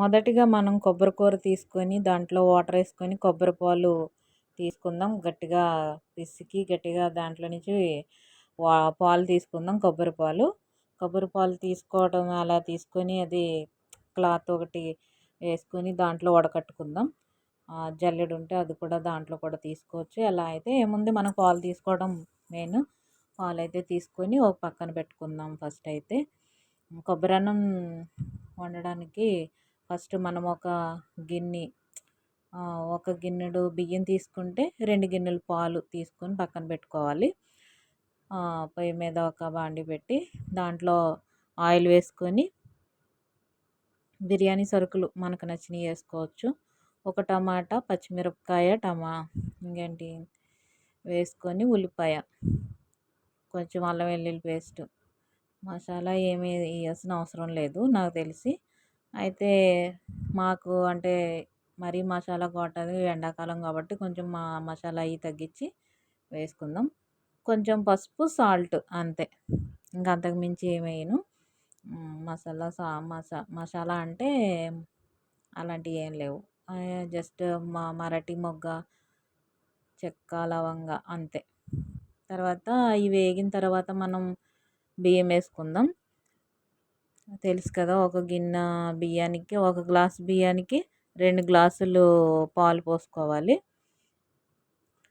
మొదటిగా మనం కొబ్బరికూర తీసుకొని దాంట్లో వాటర్ వేసుకొని కొబ్బరి పాలు తీసుకుందాం. గట్టిగా పిసికి గట్టిగా దాంట్లో నుంచి పాలు తీసుకుందాం కొబ్బరి పాలు. కొబ్బరి పాలు తీసుకోవడం అలా తీసుకొని అది క్లాత్ ఒకటి వేసుకొని దాంట్లో వడకట్టుకుందాం. జల్లెడు ఉంటే అది కూడా దాంట్లో కూడా తీసుకోవచ్చు. ఎలా అయితే ఏముంది మనం పాలు తీసుకోవడం మెయిన్ పాలు అయితే తీసుకొని ఒక పక్కన పెట్టుకుందాం ఫస్ట్ అయితే. కొబ్బరి అన్నం వండడానికి ఫస్ట్ మనం ఒక గిన్నె ఒక గిన్నెడు బియ్యం తీసుకుంటే రెండు గిన్నెలు పాలు తీసుకొని పక్కన పెట్టుకోవాలి. పొయ్యి మీద ఒక బాండి పెట్టి దాంట్లో ఆయిల్ వేసుకొని బిర్యానీ సరుకులు మనకు నచ్చినవి వేసుకోవచ్చు. ఒక టమాటా పచ్చిమిరపకాయ టమా ఇంకేంటి వేసుకొని ఉల్లిపాయ కొంచెం అల్లం వెల్లుల్లి పేస్ట్ మసాలా ఏమీ వేయాల్సిన అవసరం లేదు నాకు తెలిసి. అయితే మాకు అంటే మరీ మసాలా కొట్టదు ఎండాకాలం కాబట్టి కొంచెం మా మసాలా అవి తగ్గించి వేసుకుందాం. కొంచెం పసుపు సాల్ట్ అంతే. ఇంకా అంతకుమించి ఏమి వేయను. మసాలా సా మసా మసాలా అంటే అలాంటివి ఏం లేవు. జస్ట్ మా మరాఠీ మొగ్గ చెక్క లవంగా అంతే. తర్వాత ఇవి వేగిన తర్వాత మనం బియ్యం వేసుకుందాం. తెలుసు కదా ఒక గిన్నె బియ్యానికి ఒక గ్లాస్ బియ్యానికి రెండు గ్లాసులు పాలు పోసుకోవాలి.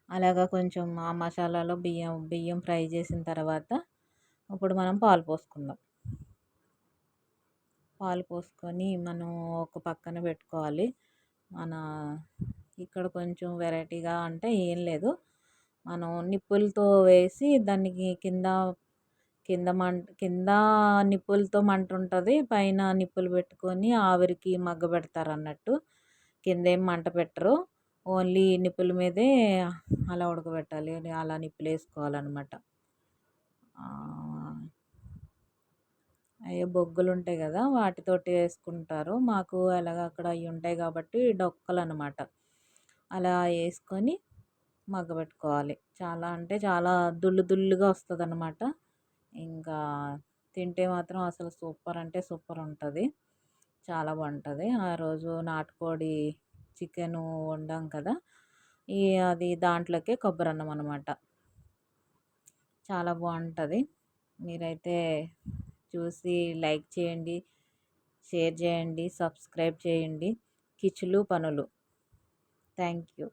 అలాగా కొంచెం ఆ మసాలాలో బియ్యం బియ్యం ఫ్రై చేసిన తర్వాత ఇప్పుడు మనం పాలు పోసుకుందాం. పాలు పోసుకొని మనం ఒక పక్కన పెట్టుకోవాలి. మన ఇక్కడ కొంచెం వెరైటీగా అంటే ఏం లేదు. మనం నిప్పులతో వేసి దానికి కింద కింద మంట కింద నిప్పులతో మంట ఉంటుంది పైన నిప్పులు పెట్టుకొని ఆవిరికి మగ్గబెడతారు అన్నట్టు కింద ఏం మంట పెట్టరు. ఓన్లీ నిప్పుల మీదే అలా ఉడకబెట్టాలి. అలా నిప్పులు వేసుకోవాలన్నమాట అయ్యో బొగ్గులు ఉంటాయి కదా వాటితోటి వేసుకుంటారు. మాకు ఎలాగ అక్కడ అవి ఉంటాయి కాబట్టి డొక్కలు అనమాట అలా వేసుకొని మగ్గబెట్టుకోవాలి చాలా అంటే చాలా దుళ్ళు దుళ్ళుగా వస్తుంది అనమాట ఇంకా తింటే మాత్రం అసలు సూపర్ అంటే సూపర్ ఉంటుంది. చాలా బాగుంటుంది. ఆ రోజు నాటుకోడి చికెన్ వండాం కదా ఈ అది దాంట్లోకే కొబ్బరి అన్నం అనమాట చాలా బాగుంటుంది. మీరైతే చూసి లైక్ చేయండి షేర్ చేయండి సబ్స్క్రైబ్ చేయండి. కిచులు పనులు. Thank you.